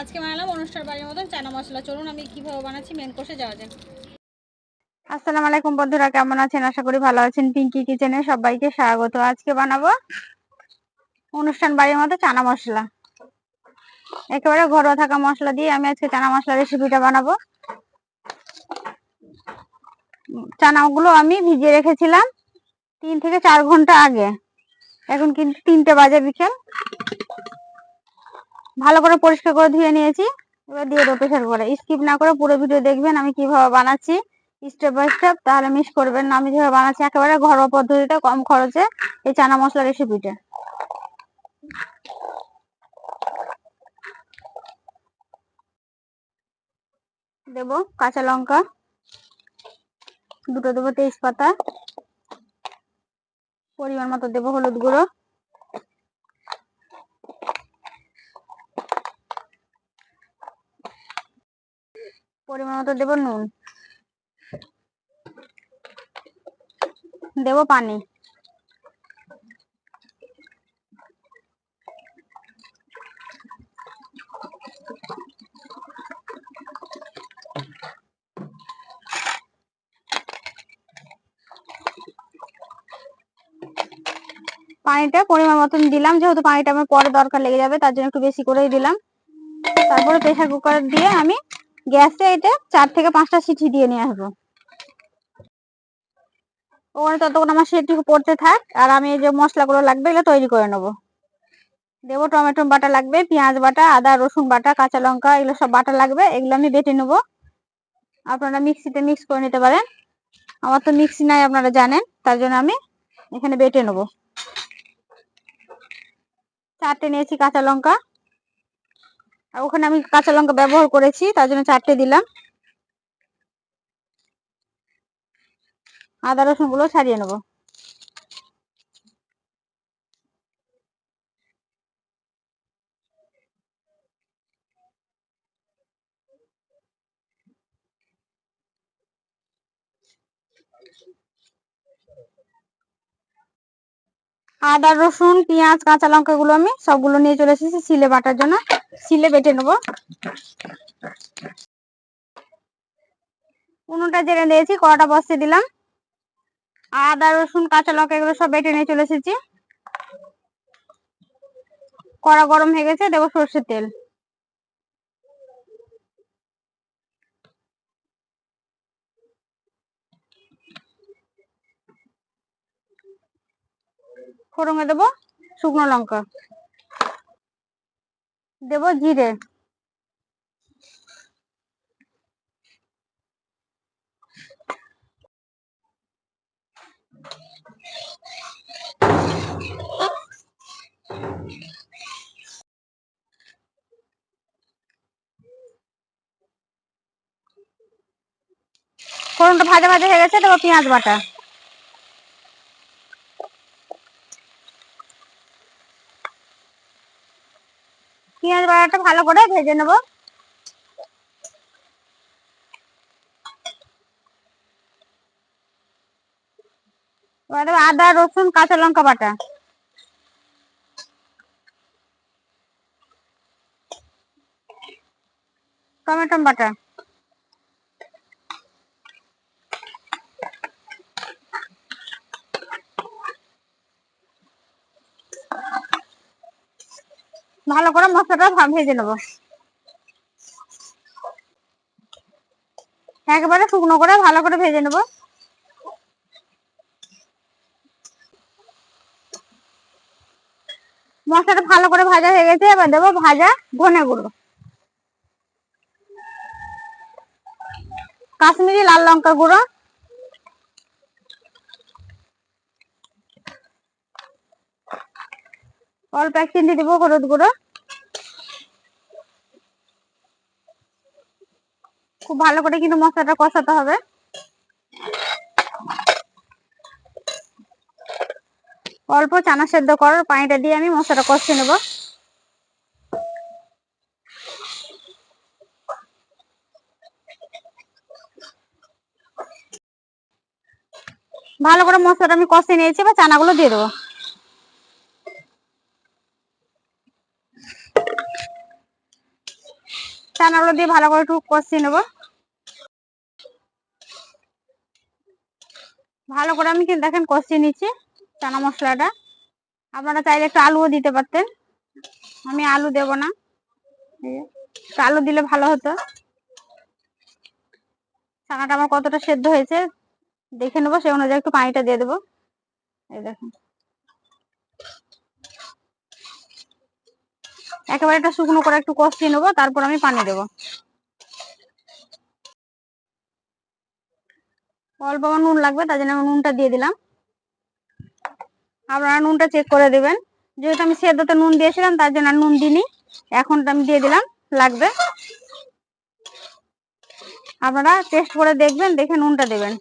আজকে বানালাম অনুষ্ঠান বাড়ির মতন চানা মশলা। চলুন আমি কীভাবে বানাচ্ছি মেন কোর্সে যাওয়া যাক। আসসালামু আলাইকুম বন্ধুরা, কেমন আছেন? আশা করি ভালো আছেন। পিঙ্কি কিচেনে সবাইকে স্বাগত। আজকে বানাবো অনুষ্ঠান বাড়ির মতো চানা মশলা। একেবারে ঘরোয়া থাকা মশলা দিয়ে আমি আজকে চানা মশলা রেসিপিটা বানাবো। চানাগুলো আমি ভিজিয়ে রেখেছিলাম তিন থেকে চার ঘণ্টা আগে। এখন কিন্তু তিনটে বাজে বিকেল। ভালো করে পরিষ্কার করে ধুয়ে নিয়েছি। এবার দিয়ে দেবো প্রেশার করে স্কিপ না করে পুরো ভিডিও দেখবেন আমি কীভাবে বানাচ্ছি স্টেপ বাই স্টেপ তাহলে মিস করবেন না। আমি যেভাবে বানাচ্ছি, একেবারে ঘরোয়া পদ্ধতিতে, কম খরচে এই চানা মশলা রেসিপিটা দেব কাঁচা লঙ্কা, দুটো দেবো তেজপাতা, পরিমাণ মতো দেবো হলুদ গুঁড়ো। পরিমাণ মতো দেবো নুন। দেব পানি। পানিটা পরিমাণ মতন দিলাম, যেহেতু পানিটা আমার পরে দরকার লেগে যাবে, তার জন্য একটু বেশি করেই দিলাম। তারপরে প্রেসার কুকার দিয়ে আমি গ্যাসে এটা চার থেকে পাঁচটা সিটি দিয়ে নিয়ে আসব। ওখানে ততক্ষণ আমার সেটুকু পড়তে থাক, আর আমি এই যে মশলাগুলো লাগবে এগুলো তৈরি করে নেব। দেবো টমেটো বাটা লাগবে, পেঁয়াজ বাটা, আদা, রসুন বাটা, কাঁচা লঙ্কা, এগুলো সব বাটা লাগবে, এগুলো আমি বেটে নেব। আপনারা মিক্সিতে মিক্স করে নিতে পারেন। আমার তো মিক্সি নাই আপনারা জানেন, তার জন্য আমি এখানে বেটে নেব। চারটে নিয়েছি কাঁচা লঙ্কা আর ওখানে আমি কাঁচা লঙ্কা ব্যবহার করেছি, তার জন্য চারটে দিলাম। আদা রসুনগুলো ছাড়িয়ে নেব। আদা, রসুন, পেঁয়াজ, কাঁচা লঙ্কা গুলো আমি সবগুলো নিয়ে চলে এসেছি সিলে বাটার জন্য। সিলে বেটে নেব। উনুনটা জেনে দিয়েছি, কড়াটা বসিয়ে দিলাম। আদা, রসুন, কাঁচা লঙ্কা এগুলো সব বেটে নিয়ে চলে এসেছি। কড়া গরম হয়ে গেছে, দেবো সর্ষের তেল। ফোড়নে দেবো শুকনো লঙ্কা। দেবো জিরে। ফোড়নটা ভাজা ভাজা হয়ে গেছে দেবো পেঁয়াজ বাটা। পেঁয়াজ বাটাটা ভালো করে ভেজে নেব। আদা রসুন কাঁচা লঙ্কা বাটা। টমেটো বাটা। ভালো করে মশলাটা ভেজে নেব। একেবারে শুকনো করে ভালো করে ভেজে নেব। মশলাটা ভালো করে ভাজা হয়ে গেছে, এবার দেবো ভাজা ধনে গুঁড়ো। কাশ্মীরি লাল লঙ্কা গুঁড়ো অল্প এক চিমটি দিব, হলুদ গুঁড়ো। খুব ভালো করে কিন্তু মশলাটা কষাতে হবে। অল্প চানা সেদ্ধ করার পানিটা দিয়ে আমি মশলাটা কষিয়ে নেব। ভালো করে মশলাটা আমি কষিয়ে নিয়েছি, এবার চানাগুলো দিয়ে দেবো। চানাগুলো দিয়ে ভালো করে একটু কষিয়ে নেব। ভালো করে আমি কিন্তু দেখেন কষিয়ে নিচ্ছি চানা মশলাটা। আপনারা চাইলে একটু আলুও দিতে পারতেন। আমি আলু দেব না। আলু দিলে ভালো হতো। চানাটা আমার কতটা সেদ্ধ হয়েছে দেখে নেব, সেই অনুযায়ী একটু পানিটা দিয়ে দেবো। এই দেখুন। একেবারে একটা শুকনো করে একটু কষিয়ে নেব, তারপর আমি পানি দেবো। অল্প আমার নুন লাগবে, তার জন্য আমি নুনটা দিয়ে দিলাম। আপনারা নুনটা চেক করে দেবেন। যেহেতু আমি সেদ্ধতে নুন দিয়েছিলাম, তার জন্য নুন দিইনি। এখন আমি দিয়ে দিলাম, লাগবে। আপনারা টেস্ট করে দেখবেন, দেখে নুনটা দেবেন।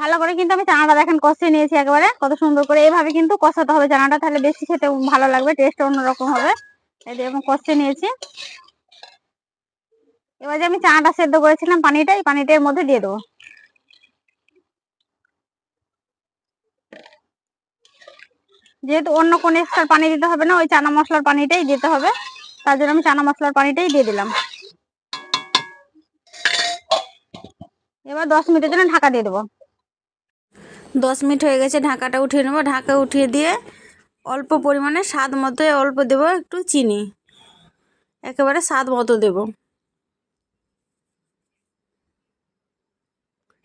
ভালো করে কিন্তু আমি চানাটা দেখেন কষিয়ে নিয়েছি একেবারে। কত সুন্দর করে এইভাবে কিন্তু কষাতে হবে। চানাটা তাহলে বেশি খেতে ভালো লাগবে টেস্ট অন্যরকম হবে। এরকম কষিয়ে নিয়েছি। এবার যে আমি চানাটা সেদ্ধ করেছিলাম পানিটা, এই পানিটা এর মধ্যে দিয়ে দেবো। যেহেতু অন্য কোন এক্সট্রা পানি দিতে হবে না, ওই চানা মশলার পানিটাই দিতে হবে। তার জন্য আমি চানা মশলার পানিটাই দিয়ে দিলাম। এবার দশ মিনিটের জন্য ঢাকা দিয়ে দেবো। দশ মিনিট হয়ে গেছে, ঢাকাটা উঠিয়ে নেব। ঢাকা উঠিয়ে দিয়ে অল্প পরিমাণে স্বাদ মতো অল্প দেব একটু চিনি। একেবারে স্বাদ মতো দেব।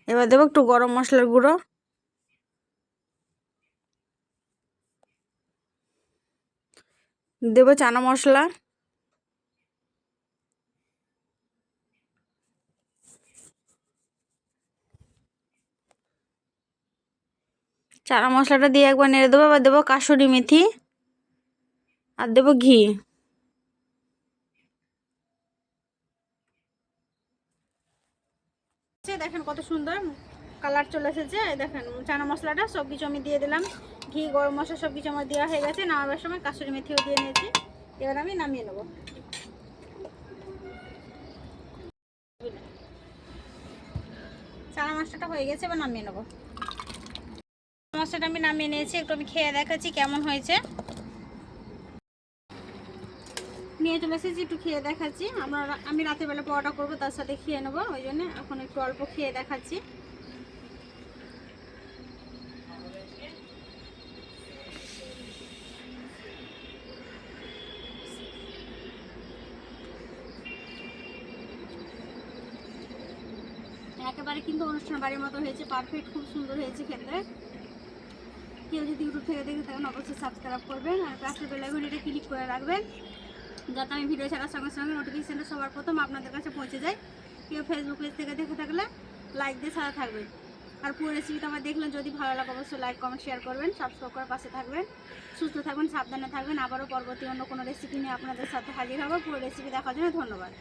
এবার দেবো একটু গরম মশলার গুঁড়ো। দেবো চানা মশলা। চানা মশলাটা দিয়ে একবার নেড়ে দেবো, এবার দেবো কাসুরি মেথি আর দেবো ঘি। দেখেন কত সুন্দর কালার চলে এসেছে দেখেন চানা মশলাটা সব কিছু আমি দিয়ে দিলাম। ঘি, গরম মশলা সব কিছু আমার দেওয়া হয়ে গেছে, নামাবার সময় কাসুরি মেথিও দিয়ে নিয়েছি। এবার আমি নামিয়ে নেব। চানা মশলাটা হয়ে গেছে, এবার নামিয়ে নেব। মশলাটা আমি নামিয়ে নিয়েছি, একটু আমি খেয়ে দেখাচ্ছি কেমন হয়েছে। নিয়ে চলে এসেছি, একটু খেয়ে দেখাচ্ছি। আমরা আমি বেলা পরোটা করব, তার সাথে খেয়ে নেব, ওই জন্য এখন একটু অল্প খেয়ে দেখাচ্ছি। একেবারে কিন্তু অনুষ্ঠান বাড়ির মতো হয়েছে পারফেক্ট খুব সুন্দর হয়েছে খেতে। কেউ যদি ইউটিউব থেকে দেখে থাকেন, অবশ্যই সাবস্ক্রাইব করবেন আর পাশের ঘড়িটা ক্লিক করে রাখবেন, যাতে আমি ভিডিও ছাড়ার সঙ্গে সঙ্গে নোটিফিকেশানটা সবার প্রথম আপনাদের কাছে পৌঁছে যায়। কেউ ফেসবুক পেজ থেকে দেখে থাকলে লাইক দিয়ে সাথে থাকবেন। আর পুরো রেসিপিটা আমার দেখলেন, যদি ভালো লাগে অবশ্যই লাইক কমেন্ট শেয়ার করবেন সাবস্ক্রাইব করার পাশে থাকবেন। সুস্থ থাকবেন, সাবধানে থাকবেন। আবারও পরবর্তী অন্য কোনো রেসিপি নিয়ে আপনাদের সাথে হাজির হব। পুরো রেসিপি দেখার জন্য ধন্যবাদ।